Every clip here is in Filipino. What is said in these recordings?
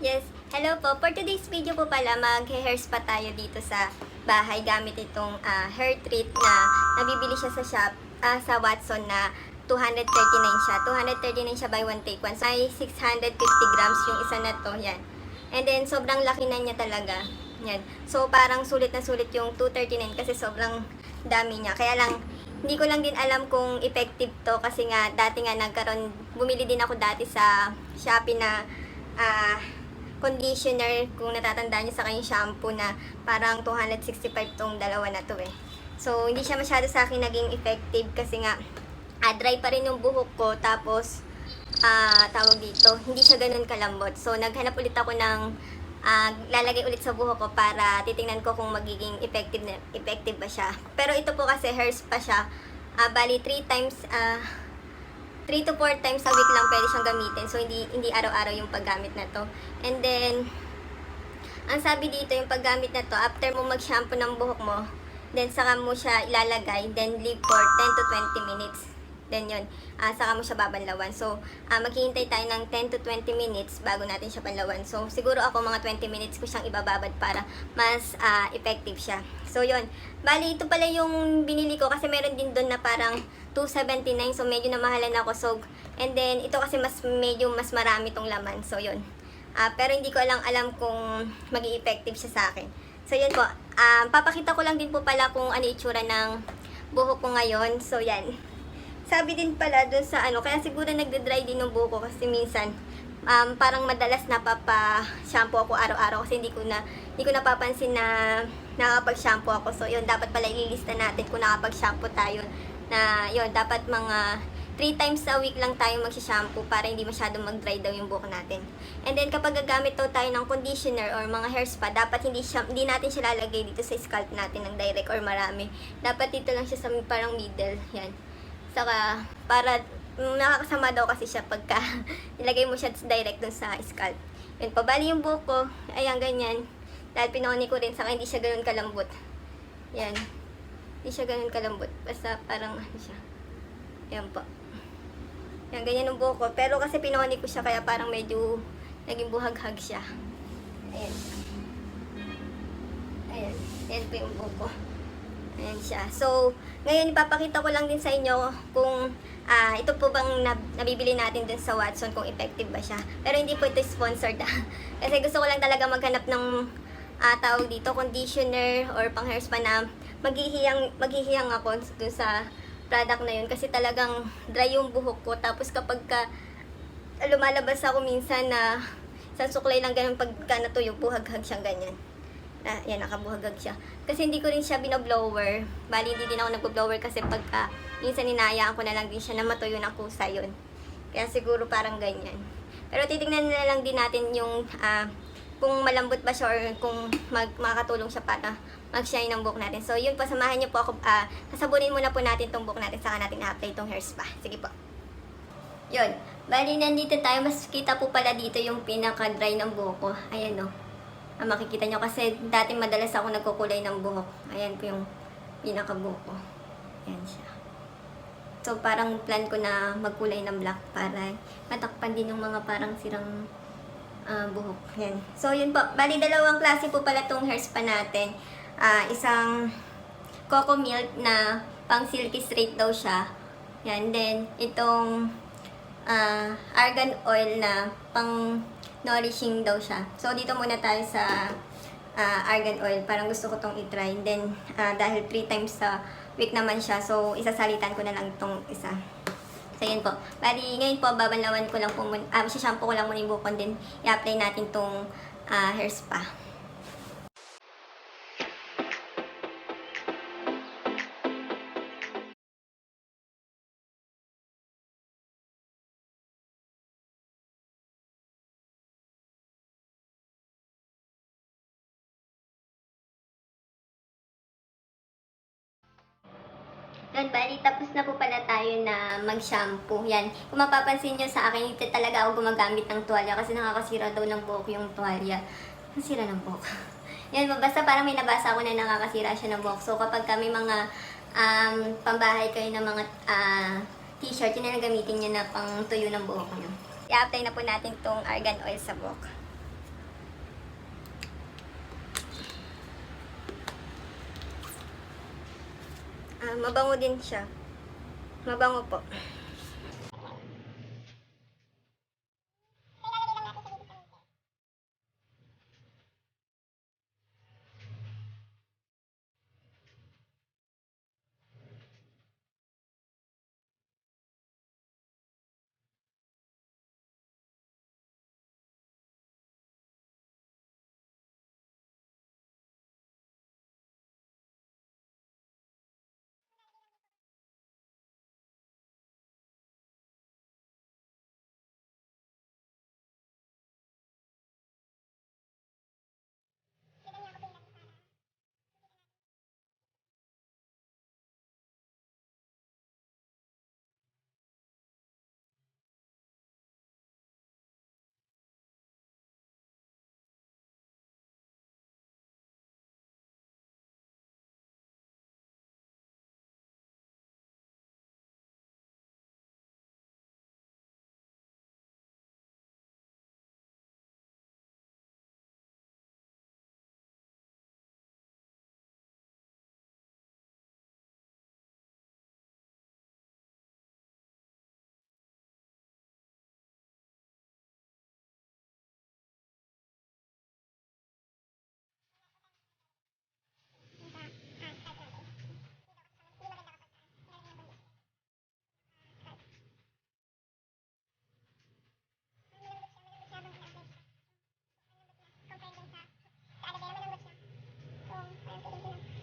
Yes. Hello po. For today's video po pala, mag-hair spa tayo dito sa bahay gamit itong ah, hair treat na nabibili siya sa shop, ah, sa Watson na 239 siya. 239 siya by one take one. So, ay 650 grams yung isa na to. Yan. And then, sobrang laki na niya talaga. Yan. So, parang sulit na sulit yung 239 kasi sobrang dami niya. Kaya lang, hindi ko lang din alam kung effective to kasi nga dati nga nagkaroon, bumili din ako dati sa Shopee na ah, conditioner kung natatandaan niyo sa kanyang shampoo na parang 265 tong dalawa na to eh. So, hindi siya masyado sa akin naging effective kasi nga ah, dry pa rin yung buhok ko tapos ah tawag dito, hindi siya ganun kalambot. So, naghanap ulit ako ng ah, lalagay ulit sa buhok ko para titingnan ko kung magiging effective effective ba siya. Pero ito po kasi hair spa siya. Ah, bali 3 times ah 3 to 4 times a week lang pwede siyang gamitin. So, hindi hindi araw-araw yung paggamit na to. And then, ang sabi dito, yung paggamit na to, after mo mag-shampoo ng buhok mo, then saka mo siya ilalagay, then leave for 10 to 20 minutes. Then yun, ah, saka mo siya babanlawan. So, ah, maghihintay tayo ng 10 to 20 minutes bago natin siya panlawan. So, siguro ako mga 20 minutes ko siyang ibababad para mas ah, effective siya. So, yun. Bali, ito pala yung binili ko kasi meron din doon na parang 279. So, medyo namahalan ako. So, and then, ito kasi mas medyo mas marami tong laman. So, yun. Ah, pero hindi ko lang alam kung mag effective siya sa akin. So, yun po. Um, papakita ko lang din po pala kung ano itsura ng buhok ko ngayon. So, yan. Sabi din pala dun sa ano, kaya siguro nagde-dry din ng buhok ko kasi minsan um, parang madalas napapa-shampoo ako araw-araw kasi hindi ko na hindi ko napapansin na nakapag-shampoo ako. So, yun, dapat pala ililista natin kung nakapag-shampoo tayo na yun, dapat mga 3 times a week lang tayo magsha-shampoo para hindi masyadong mag-dry daw yung buhok natin. And then kapag gagamit daw tayo ng conditioner or mga hair spa, dapat hindi siya hindi natin siya lalagay dito sa scalp natin ng direct or marami. Dapat dito lang siya sa parang middle, yan. Saka para mm, nakakasama daw kasi siya pagka nilagay mo siya direct dun sa scalp. Yun, pabali yung buhok ko. Ayan, ganyan. Dahil pinoni ko rin, saka hindi siya ganun kalambot. Yan. Hindi siya ganun kalambot. Basta parang ano siya. Yan po. Yan, ganyan yung buhok ko. Pero kasi pinoni ko siya, kaya parang medyo naging buhaghag siya. Ayan. Ayan. Ayan po yung buhok ko. Ayan siya. So, ngayon ipapakita ko lang din sa inyo kung ah ito po bang nab- nabibili natin din sa Watson kung effective ba siya. Pero hindi po ito sponsored ah. Kasi gusto ko lang talaga maghanap ng ah, tawag dito, conditioner or pang hair spa na maghihiyang, maghihiyang ako dun sa product na yun. Kasi talagang dry yung buhok ko. Tapos kapag ka lumalabas ako minsan na sa suklay lang ganun pagka natuyo, buhaghag siyang ganyan. Na, yan, nakabuhagag siya. Kasi hindi ko rin siya binoblower. Bali, hindi din ako nagbo-blower kasi pagka minsan ninayaan ko na lang din siya na matuyo na kusa yun. Kaya siguro parang ganyan. Pero titignan na lang din natin yung ah, kung malambot ba siya or kung mag, makakatulong siya para mag-shine ng buhok natin. So, yun po, samahan niyo po ako. ah sasabunin muna po natin tong buhok natin saka natin na-apply tong hair spa. Sige po. Yun. Bali, nandito tayo. Mas kita po pala dito yung pinaka-dry ng buhok ko. Ayan, no. Ah, makikita nyo kasi dati madalas ako nagkukulay ng buhok. Ayan po yung pinaka-buhok ko. Ayan siya. So, parang plan ko na magkulay ng black para matakpan din yung mga parang sirang ah, buhok. Ayan. So, yun po. Bali, dalawang klase po pala tong hair spa natin. Ah, isang coco milk na pang silky straight daw siya. Yan. Then, itong ah, argan oil na pang nourishing daw siya. So, dito muna tayo sa ah, argan oil. Parang gusto ko tong i-try. Then, ah, dahil 3 times sa week naman siya, so isasalitan ko na lang itong isa. So, yun po. Bali, ngayon po, babanlawan ko lang po muna, ah, shampoo ko lang muna yung ko, then i-apply natin tong ah, hair spa. Yan, bali, tapos na po pala tayo na mag-shampoo. Yan, kung mapapansin nyo sa akin, hindi talaga ako gumagamit ng tuwalya kasi nakakasira daw ng buhok yung tuwalya. Ang sira ng buhok. Yan, basta parang may nabasa ako na nakakasira siya ng buhok. So, kapag kami mga um, pambahay kayo ng mga ah, t-shirt, yun na gamitin nyo na pang tuyo ng buhok nyo. I-apply na po natin tong argan oil sa buhok. Mabango din siya. Mabango po.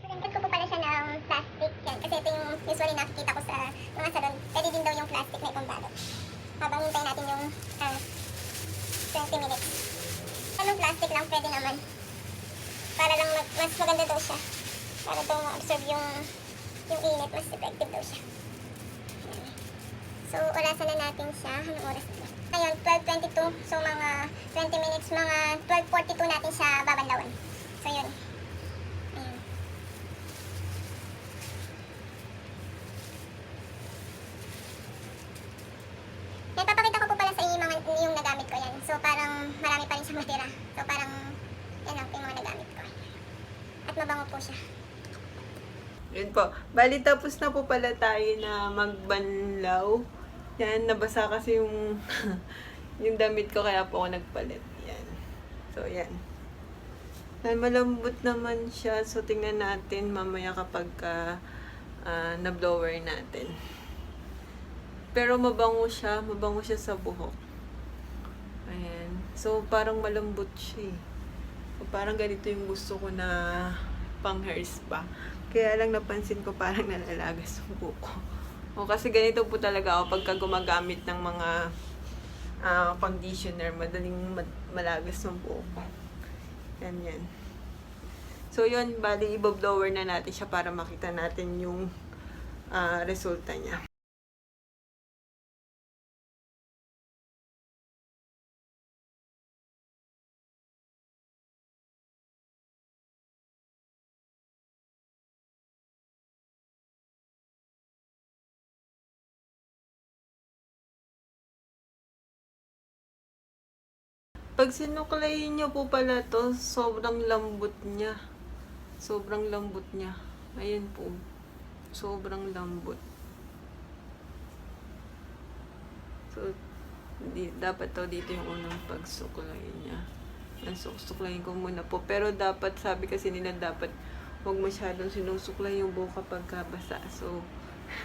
Nagkat ko po pala siya ng plastic yan. Kasi ito yung usually nakikita ko sa mga salon. Pwede din daw yung plastic na ipambalot. Habang hintay natin yung ah, 20 minutes. Anong plastic lang pwede naman. Para lang mag, mas maganda daw siya. Para daw ma-absorb yung yung init. Mas effective daw siya. So, orasan na natin siya. Anong oras na? Ngayon, 12.22. So, mga 20 minutes, mga 12.42 natin siya babanlawan. So, yun. Ayan. Yan, papakita ko po pala sa inyo yung, mga, yung nagamit ko yan. So, parang marami pa rin siyang matira. So, parang yan lang po yung mga nagamit ko. At mabango po siya. Yun po. Bali, tapos na po pala tayo na magbanlaw. Yan, nabasa kasi yung, yung damit ko, kaya po ako nagpalit. Yan. So, yan. Yan, malambot naman siya. So, tingnan natin mamaya kapag ka, ah, na-blower natin. Pero mabango siya. Mabango siya sa buhok. Ayan. So, parang malambot siya eh. Parang ganito yung gusto ko na pang hair spa. Kaya lang napansin ko parang nalalagas yung buhok ko. O kasi ganito po talaga ako pagka gumagamit ng mga ah, conditioner, madaling ma- malagas yung buhok ko. Yan yan. So yun, bali i-blower na natin siya para makita natin yung ah, resulta niya. Pag sinuklayin niyo po pala to, sobrang lambot niya. Sobrang lambot niya. Ayan po. Sobrang lambot. So, di, dapat to dito yung unang pagsuklayin niya. Su- suklayin ko muna po. Pero dapat, sabi kasi nila, dapat huwag masyadong sinusuklay yung buhok kapag basa. So,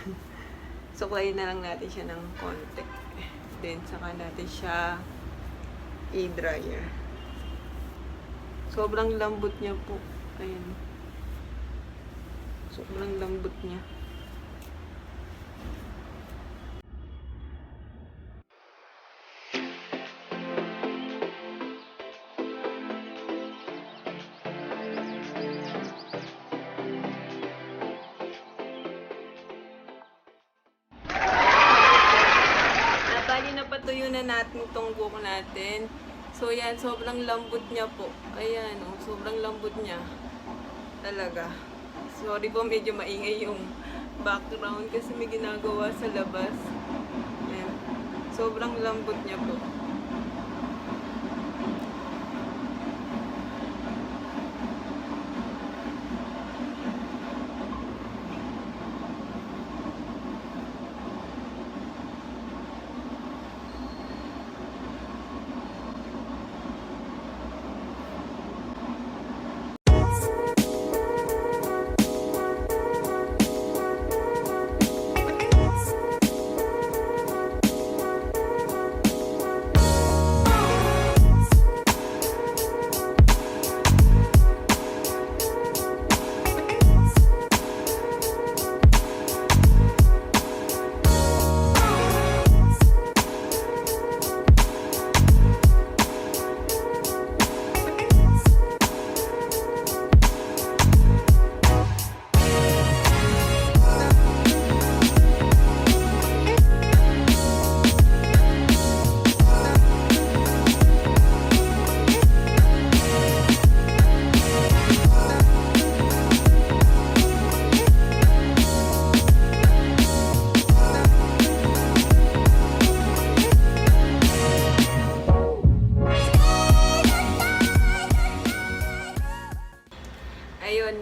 suklayin na lang natin siya ng konti. Then, saka natin siya i-dryer. Sobrang lambot niya po. Ayan. Sobrang lambot niya. Na natin itong buhok natin. So yan, sobrang lambot niya po. Ayan, oh, sobrang lambot niya. Talaga. Sorry po, medyo maingay yung background kasi may ginagawa sa labas. Ayan. Sobrang lambot niya po.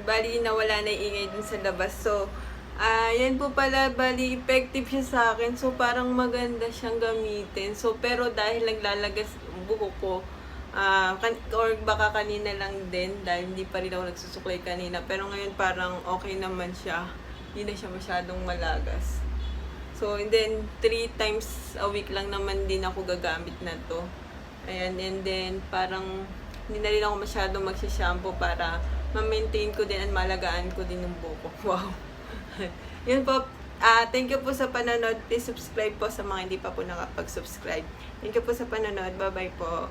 Bali nawala na ingay dun sa labas. So, ah yan po pala, bali effective siya sa akin. So, parang maganda siyang gamitin. So, pero dahil naglalagas buhok ko, kan- or baka kanina lang din, dahil hindi pa rin ako nagsusuklay kanina. Pero ngayon parang okay naman siya. Hindi na siya masyadong malagas. So, and then, three times a week lang naman din ako gagamit na to. Ayan, and then, parang, hindi na rin ako masyadong magsishampoo para ma-maintain ko din at malagaan ko din yung buhok ko. Wow. Yun po. Ah, thank you po sa panonood. Please subscribe po sa mga hindi pa po nakapag-subscribe. Thank you po sa panonood. Bye-bye po.